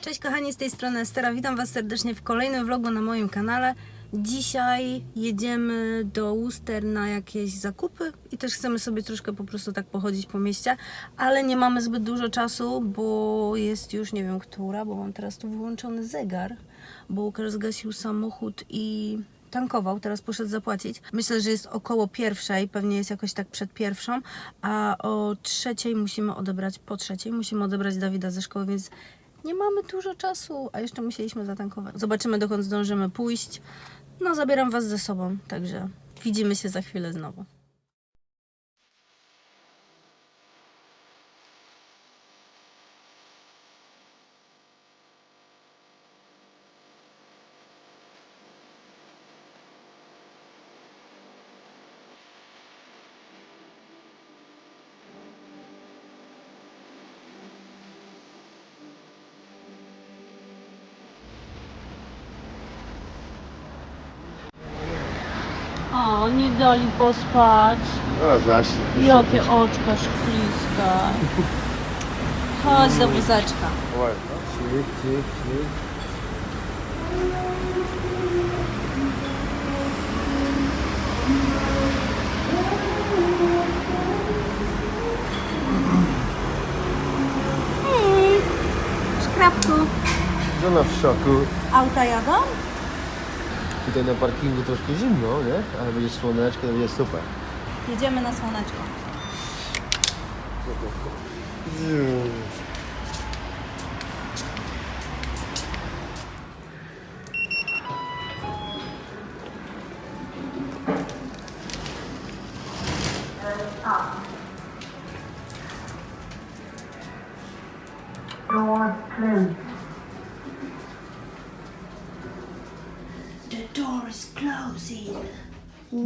Cześć kochani, z tej strony Estera. Witam Was serdecznie w kolejnym vlogu na moim kanale. Dzisiaj jedziemy do Worcester na jakieś zakupy i też chcemy sobie troszkę po prostu tak pochodzić po mieście, ale nie mamy zbyt dużo czasu, bo jest już nie wiem która, bo mam teraz tu wyłączony zegar, bo Łukasz zgasił samochód i tankował, teraz poszedł zapłacić. Myślę, że jest około pierwszej, pewnie jest jakoś tak przed pierwszą, a o trzeciej musimy odebrać, po trzeciej musimy odebrać Dawida ze szkoły, więc nie mamy dużo czasu, a jeszcze musieliśmy zatankować. Zobaczymy, dokąd zdążymy pójść. No, zabieram Was ze sobą, także widzimy się za chwilę znowu. O, nie dali pospać. No właśnie. Jakie oczka szkliska. Chodź do wózeczka. Śnieg, śnieg, śnieg. Hej, szkrabku. Żona w szoku. Auta jadą? Tutaj na parkingu troszkę zimno, nie? Ale będzie słoneczko, to będzie super. Jedziemy na słoneczko. The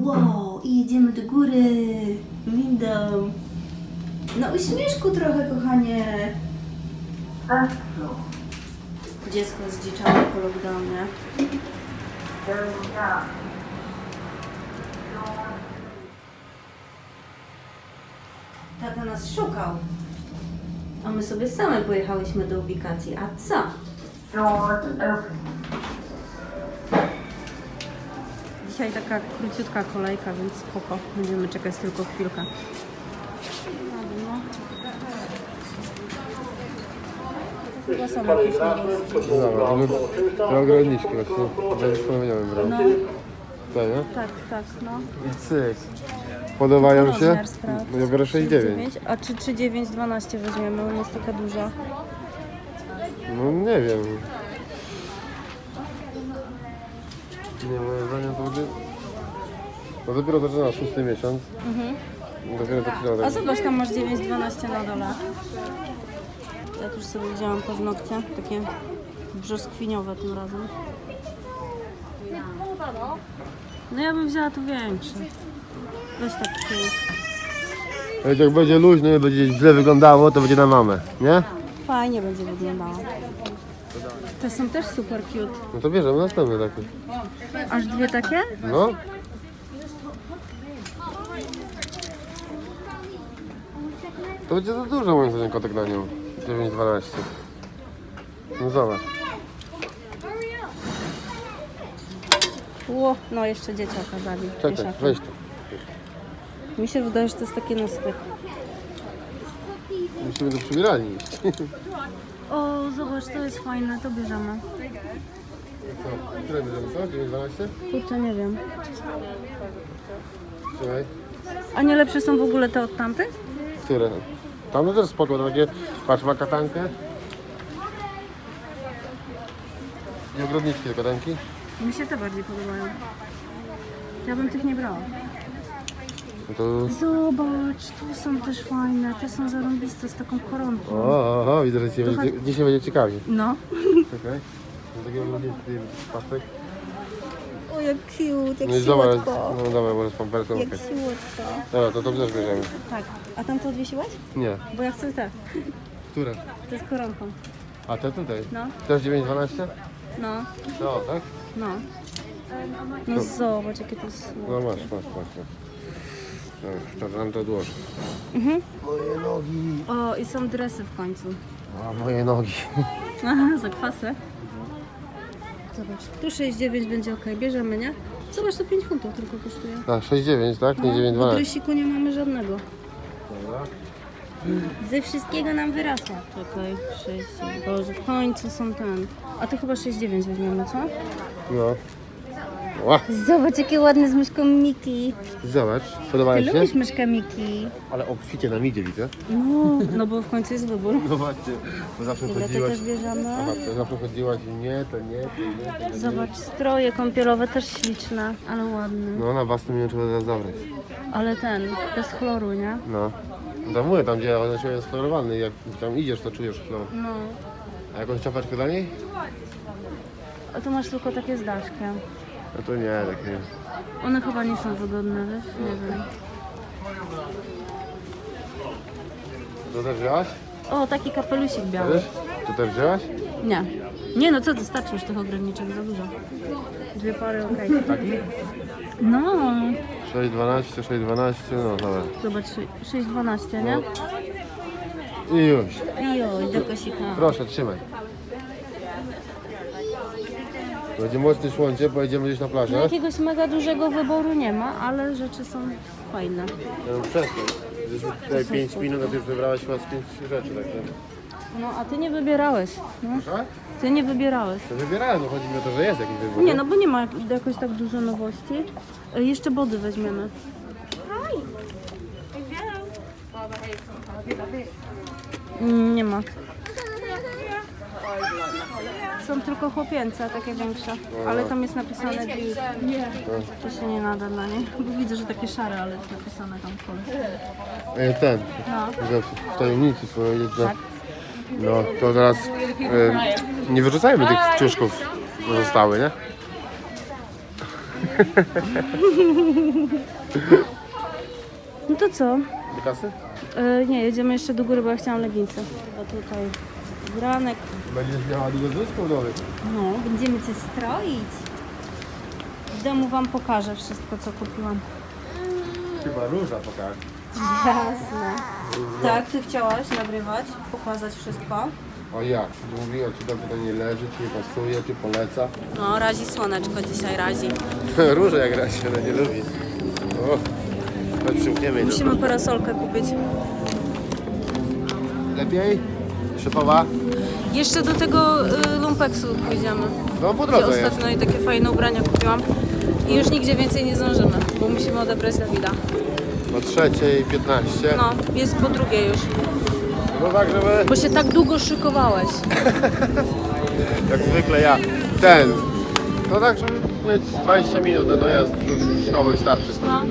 Wow, i jedziemy do góry. Windą. No uśmieszku trochę, kochanie. Dziecko zdziczałe po lockdownie. Tata nas szukał. A my sobie same pojechałyśmy do ubikacji. A co? Dzisiaj taka króciutka kolejka, więc spoko. Będziemy czekać tylko chwilkę. No. Chyba są jakieś. Dobra, mamy ogrodniczki właśnie. Bez wspomniałem, No, prawda? Tak, nie? tak, tak, no. I cyk. Podobają się? Rozmiar sprawdź. No ja biorę 6,9. A czy 3,9, 12 weźmiemy? Ona jest taka duża. No nie wiem. Nie, moje zdanie to będzie... No dopiero zaczyna szósty miesiąc. Mhm. Dopiero zaczyna A tak. zobacz, tam masz 9,12 na dole. Ja też sobie wzięłam paznokcie, takie brzoskwiniowe tym razem. No ja bym wzięła tu większy. Weź taki. Ale jak będzie luźno i będzie źle wyglądało, to będzie na mamę, nie? Fajnie będzie wyglądało. Te są też super cute. No to bierzemy następny taki. Aż dwie takie? No. To będzie za dużo moim zdaniem kotek na nią. 9-12. No zobacz. Ło, no jeszcze dzieci okazali. Czekaj, weź tu. Mi się wydaje, że to jest takie na styk. Musimy do przybieralni iść. O, zobacz, to jest fajne, to bierzemy. Co? Które bierzemy, co? 9-12? Kurczę, nie wiem. A nie lepsze są w ogóle te od tamtych? Które? Tam no też spoko, to takie, patrz, ma katankę. I ogrodniczki te katanki. Mi się te bardziej podobają. Ja bym tych nie brała. No to... Zobacz, tu są też fajne. Te są zarąbiste z taką koronką. O, o, o, widzę, że dzisiaj będzie, dzisiaj będzie ciekawie. No. Czekaj. Do takiego ogrodniczki pasek. O, jak cute, jak No i zobacz, słodko. no dobra, może z pampersem, Jak okej. słodko. Dobra, to to też bierzemy. Tak. A tam to odwiesiłaś? Nie. Bo ja chcę te. Które? To z koronką. A te tutaj? No. Też 9-12? No, No, tak? no. No zobacz, jakie to jest No masz, masz, masz. masz. Dobra, to nam to odłożę. Mhm. Moje nogi. O, i są dresy w końcu. A moje nogi. Aha, zakwasy. Zobacz, tu 6,9 będzie ok, bierzemy, nie? Zobacz, to 5 funtów tylko kosztuje. Tak, 6,9, tak? Nie No, 9,12. dresiku nie mamy żadnego. Dobra. Ze wszystkiego nam wyrosła. Czekaj, 6, Boże, w końcu są ten. A to chyba 6,9 weźmiemy, co? No. Ła, Zobacz, jakie ładne z myszką Miki. zobacz, podoba Ty ci się? lubisz myszkę Miki? Ale obficie nam idzie, widzę. No, no bo w końcu jest wybór. Zobaczcie, bo zawsze Dobra, to chodziłaś... też bierzemy. Zawsze chodziłaś i nie, to nie, to nie, to nie. Zobacz, stroje kąpielowe też śliczne, ale ładne. No na własnym nie wiem, trzeba teraz zabrać. Ale ten, bez chloru, nie? No. No to mówię, tam gdzie on się jest chlorowany, jak tam idziesz, to czujesz chlor. No. A jakąś czapeczkę dla niej? A tu masz tylko takie z daszkiem. No to nie, tak nie. One chyba nie są wygodne, wiesz? Nie wiem. To też wzięłaś? O, taki kapelusik biały. Wiesz? To też wzięłaś? Nie. Nie no, co ty, starczy już tych ograniczek, za dużo. Dwie pary, okej. Taki? No, 6,12, 6,12, no dobra. zobacz, 6,12, nie? I już. I oj, do kosika. Proszę, trzymaj. Będzie mocne słońce, pojedziemy gdzieś na No plażę. jakiegoś mega dużego wyboru nie ma, ale rzeczy są fajne. Ja bym przestań. Żeśmy tutaj 5 minut, a ty już wybrałaś chyba z 5 rzeczy, tak nie? No, a ty nie wybierałeś. No, Proszę? ty nie wybierałeś. To wybierałem, no chodzi mi o to, że jest jakiś wybór. Nie, no bo nie ma jak- jakoś tak dużo nowości. E, Jeszcze body weźmiemy. Mm, Nie ma. Są tylko chłopięce, takie większe. Ale tam jest napisane Duke. To się nie nada dla niej. Bo widzę, że takie szare, ale jest napisane tam w Polsce. E, ten, No. że w tajemnicy powiedzieć, że... Tak. No, to teraz e, nie wyrzucajmy tych ciuszków, co zostały, nie? No to co? Do kasy? E, nie, jedziemy jeszcze do góry, bo ja chciałam leginsy. Chyba tutaj granek. Będziesz miała dużo zysków nowych. No, będziemy cię stroić. W domu wam pokażę wszystko, co kupiłam. Chyba róża pokaż. Jasne. Tak, ty chciałaś nagrywać, pokazać wszystko. O jak? Mówiła, czy dobrze to nie leży, czy nie pasuje, czy poleca. No, razi słoneczko dzisiaj, razi. Róża jak raz się ona nie lubi. O, chodź przymkniemy Musimy parasolkę kupić. Lepiej? Szefowa? Jeszcze do tego y, lumpeksu pójdziemy. No po Gdzie drodze jest. ostatnio i takie fajne ubrania kupiłam. I już nigdzie więcej nie zdążymy, bo musimy odebrać Dawida. O trzeciej 15. No, jest po drugiej już. No tak, żeby Bo się tak długo szykowałeś. jak zwykle ja ten. No tak, żeby mieć 20 minut na dojazd do szkoły starczy. No.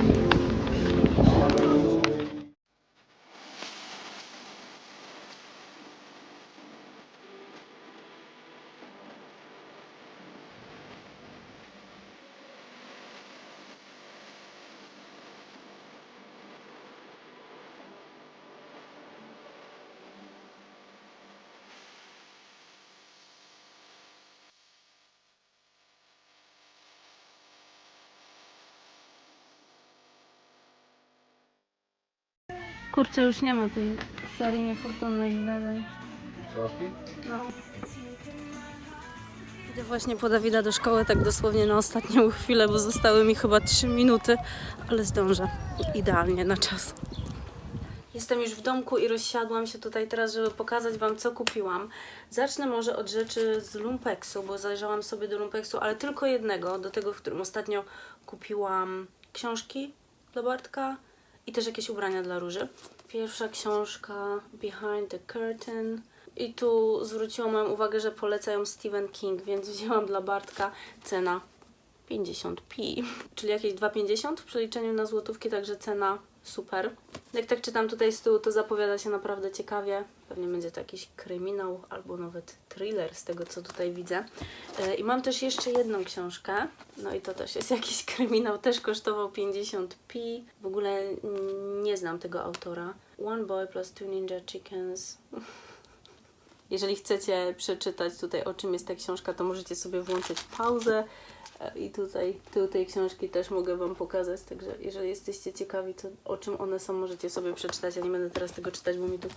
Kurczę, już nie ma tej serii niefortunnych zdarzeń. No. Idę właśnie po Dawida do szkoły, tak dosłownie na ostatnią chwilę, bo zostały mi chyba 3 minuty, ale zdążę. Idealnie na czas. Jestem już w domku i rozsiadłam się tutaj teraz, żeby pokazać Wam, co kupiłam. Zacznę może od rzeczy z Lumpeksu, bo zajrzałam sobie do Lumpeksu, ale tylko jednego, do tego, w którym ostatnio kupiłam książki dla Bartka i też jakieś ubrania dla Róży. Pierwsza książka Behind the Curtain. I tu zwróciłam moją uwagę, że polecają Stephen King, więc wzięłam dla Bartka cena 50p, czyli jakieś 2,50 w przeliczeniu na złotówki, także cena super. Jak tak czytam tutaj z tyłu, to zapowiada się naprawdę ciekawie. Pewnie będzie to jakiś kryminał albo nawet thriller z tego, co tutaj widzę. E, I mam też jeszcze jedną książkę, no i to też jest jakiś kryminał, też kosztował 50p. W ogóle nie znam tego autora. One Boy plus Two Ninja Chickens. Jeżeli chcecie przeczytać tutaj o czym jest ta książka, to możecie sobie włączyć pauzę E, i tutaj tył tej książki też mogę Wam pokazać, także jeżeli jesteście ciekawi to, o czym one są, możecie sobie przeczytać. Ja nie będę teraz tego czytać, bo mi tu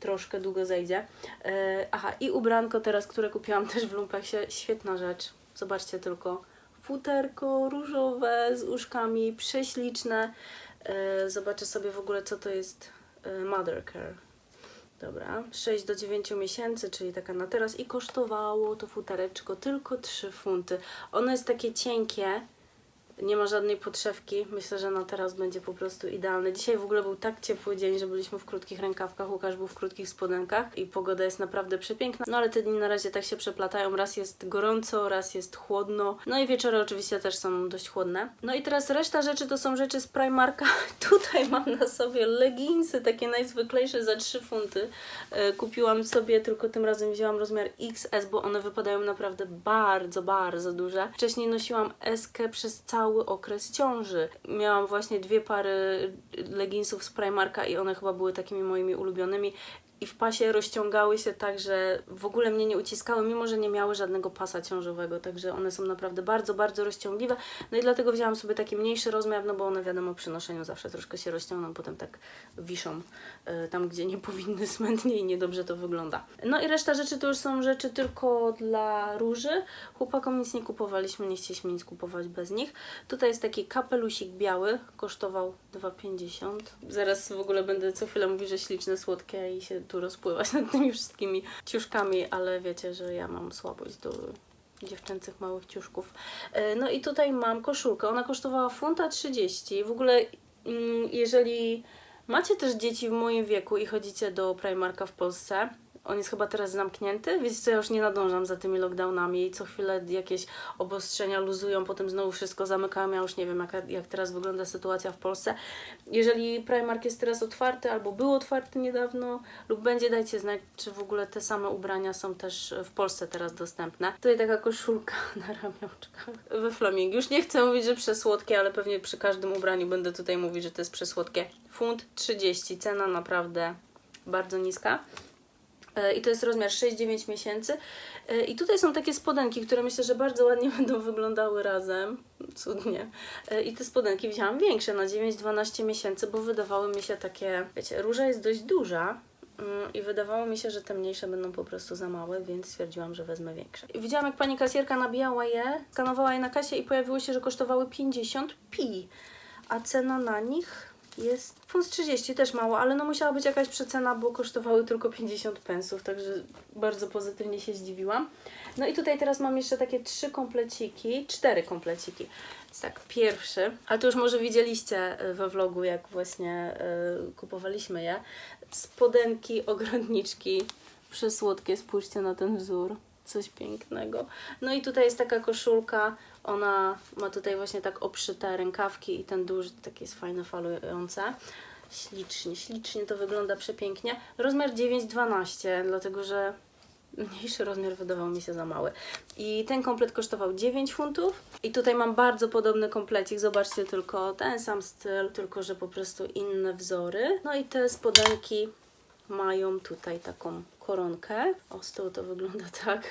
troszkę długo zejdzie. E, aha, i ubranko teraz, które kupiłam też w Lumpeksie, świetna rzecz. Zobaczcie tylko, futerko różowe z uszkami, prześliczne. E, zobaczę sobie w ogóle co to jest e, Mother Care. Dobra, 6 do 9 miesięcy, czyli taka na teraz i kosztowało to futereczko tylko 3 funty. Ono jest takie cienkie, nie ma żadnej podszewki. Myślę, że na teraz będzie po prostu idealne. Dzisiaj w ogóle był tak ciepły dzień, że byliśmy w krótkich rękawkach, Łukasz był w krótkich spodenkach i pogoda jest naprawdę przepiękna. No ale te dni na razie tak się przeplatają. Raz jest gorąco, raz jest chłodno. No i wieczory oczywiście też są dość chłodne. No i teraz reszta rzeczy to są rzeczy z Primarka. Tutaj mam na sobie leginsy, takie najzwyklejsze za 3 funty. E, Kupiłam sobie, tylko tym razem wzięłam rozmiar XS, bo one wypadają naprawdę bardzo, bardzo duże. Wcześniej nosiłam S przez cały okres ciąży. Miałam właśnie dwie pary leginsów z Primarka i one chyba były takimi moimi ulubionymi. I w pasie rozciągały się tak, że w ogóle mnie nie uciskały, mimo że nie miały żadnego pasa ciążowego. Także one są naprawdę bardzo, bardzo rozciągliwe. No i dlatego wzięłam sobie taki mniejszy rozmiar, no bo one wiadomo przy noszeniu zawsze troszkę się rozciągną, potem tak wiszą e, tam, gdzie nie powinny smętnie i niedobrze to wygląda. No i reszta rzeczy to już są rzeczy tylko dla róży. Chłopakom nic nie kupowaliśmy, nie chcieliśmy nic kupować bez nich. Tutaj jest taki kapelusik biały, kosztował 2,50. Zaraz w ogóle będę co chwilę mówić, że śliczne, słodkie i się tu rozpływać nad tymi wszystkimi ciuszkami, ale wiecie, że ja mam słabość do dziewczęcych małych ciuszków. E, No i tutaj mam koszulkę. Ona kosztowała funta 30. W ogóle mm, jeżeli macie też dzieci w moim wieku i chodzicie do Primarka w Polsce, on jest chyba teraz zamknięty, więc co ja już nie nadążam za tymi lockdownami i co chwilę jakieś obostrzenia luzują, potem znowu wszystko zamykają. Ja już nie wiem, jak, jak teraz wygląda sytuacja w Polsce. Jeżeli Primark jest teraz otwarty albo był otwarty niedawno lub będzie, dajcie znać, czy w ogóle te same ubrania są też w Polsce teraz dostępne. Tutaj taka koszulka na ramionczkach we flamingu. Już nie chcę mówić, że przesłodkie, ale pewnie przy każdym ubraniu będę tutaj mówić, że to jest przesłodkie. Funt 30, cena naprawdę bardzo niska. E, I to jest rozmiar 6-9 miesięcy. E, I tutaj są takie spodenki, które myślę, że bardzo ładnie będą wyglądały razem. Cudnie. E, I te spodenki wzięłam większe na 9-12 miesięcy, bo wydawały mi się takie, wiecie, róża jest dość duża. mm, I wydawało mi się, że te mniejsze będą po prostu za małe, więc stwierdziłam, że wezmę większe. Widziałam, jak pani kasjerka nabijała je, skanowała je na kasie i pojawiło się, że kosztowały 50 pi. A cena na nich jest funt 30, też mało, ale no musiała być jakaś przecena, bo kosztowały tylko 50 pensów, także bardzo pozytywnie się zdziwiłam. No i tutaj teraz mam jeszcze takie trzy kompleciki, cztery kompleciki. Tak, pierwszy, ale to już może widzieliście y, we vlogu, jak właśnie y, kupowaliśmy je. Spodenki, ogrodniczki, przesłodkie, spójrzcie na ten wzór. Coś pięknego. No i tutaj jest taka koszulka. Ona ma tutaj właśnie tak obszyte rękawki i ten duży taki jest fajne, falujące. Ślicznie, ślicznie to wygląda przepięknie. Rozmiar 9,12, dlatego że mniejszy rozmiar wydawał mi się za mały. I ten komplet kosztował 9 funtów. I tutaj mam bardzo podobny komplecik. Zobaczcie tylko ten sam styl, tylko że po prostu inne wzory. No i te spodenki mają tutaj taką koronkę. O, z tyłu to wygląda tak.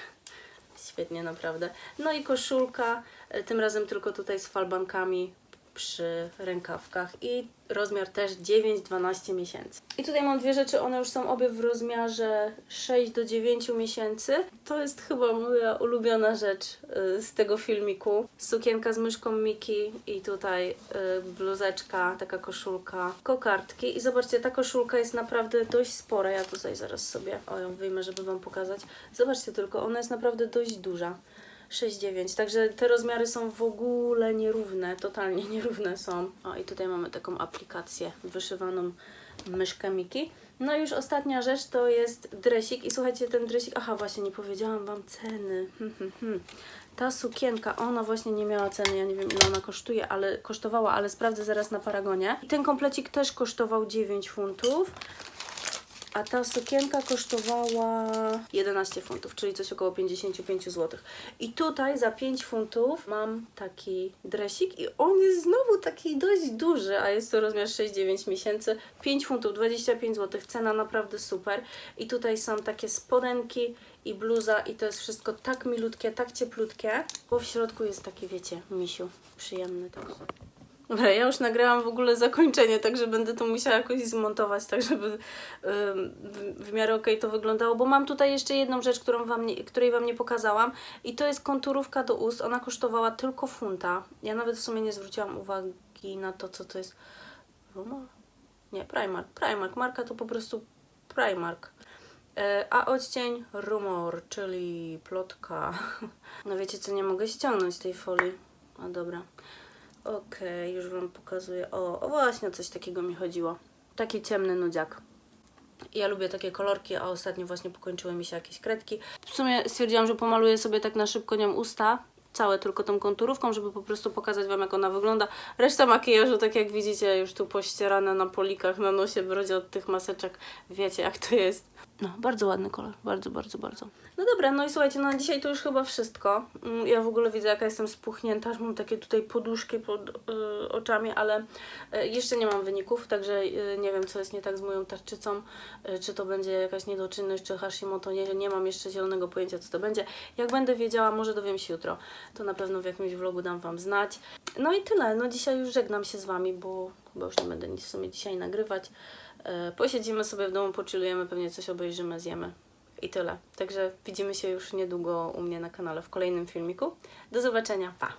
Świetnie, naprawdę. No i koszulka, e, tym razem tylko tutaj z falbankami przy rękawkach i rozmiar też 9-12 miesięcy. I tutaj mam dwie rzeczy, one już są obie w rozmiarze 6 do 9 miesięcy. To jest chyba moja ulubiona rzecz y, z tego filmiku. Sukienka z myszką Miki i tutaj y, bluzeczka, taka koszulka, kokardki. I zobaczcie, ta koszulka jest naprawdę dość spora. Ja tutaj zaraz sobie o ją wyjmę, żeby Wam pokazać. Zobaczcie tylko, ona jest naprawdę dość duża. 6,9. Także te rozmiary są w ogóle nierówne, totalnie nierówne są. O i tutaj mamy taką aplikację wyszywaną myszkę Miki. No i już ostatnia rzecz to jest dresik i słuchajcie, ten dresik, aha właśnie nie powiedziałam Wam ceny. Hmm, hmm, hmm. Ta sukienka, ona właśnie nie miała ceny, ja nie wiem ile ona kosztuje, ale kosztowała, ale sprawdzę zaraz na Paragonie. I ten komplecik też kosztował 9 funtów. A ta sukienka kosztowała 11 funtów, czyli coś około 55 zł. I tutaj za 5 funtów mam taki dresik i on jest znowu taki dość duży, a jest to rozmiar 6-9 miesięcy. 5 funtów, 25 zł, cena naprawdę super. I tutaj są takie spodenki i bluza i to jest wszystko tak milutkie, tak cieplutkie, bo w środku jest taki, wiecie, misiu, przyjemny też. Dobra, ja już nagrałam w ogóle zakończenie, także będę to musiała jakoś zmontować, tak żeby w, miarę okej to wyglądało, bo mam tutaj jeszcze jedną rzecz, którą wam nie, której Wam nie pokazałam i to jest konturówka do ust, ona kosztowała tylko funta. Ja nawet w sumie nie zwróciłam uwagi na to, co to jest. Rumor? Nie, Primark. Primark. Marka to po prostu Primark. E, A odcień rumor, czyli plotka. No wiecie co, nie mogę ściągnąć tej folii. A dobra. Okej, już Wam pokazuję. O, o właśnie o coś takiego mi chodziło. Taki ciemny nudziak. Ja lubię takie kolorki, a ostatnio właśnie pokończyły mi się jakieś kredki. W sumie stwierdziłam, że pomaluję sobie tak na szybko nią usta, całe tylko tą konturówką, żeby po prostu pokazać Wam, jak ona wygląda. Reszta makijażu, tak jak widzicie, już tu pościerane na polikach, na nosie, brodzie od tych maseczek. Wiecie, jak to jest. No, bardzo ładny kolor. Bardzo, bardzo, bardzo. No dobra, no i słuchajcie, na dzisiaj to już chyba wszystko. Mm, Ja w ogóle widzę, jaka jestem spuchnięta, mam takie tutaj poduszki pod y, oczami, ale y, jeszcze nie mam wyników, także y, nie wiem, co jest nie tak z moją tarczycą, czy to będzie jakaś niedoczynność, czy Hashimoto, nie, nie mam jeszcze zielonego pojęcia, co to będzie. Jak będę wiedziała, może dowiem się jutro, to na pewno w jakimś vlogu dam Wam znać. No i tyle, no dzisiaj już żegnam się z Wami, bo chyba już nie będę nic w sumie dzisiaj nagrywać. Y, Posiedzimy sobie w domu, poczylujemy, pewnie coś obejrzymy, zjemy. I tyle. Także widzimy się już niedługo u mnie na kanale w kolejnym filmiku. Do zobaczenia. Pa!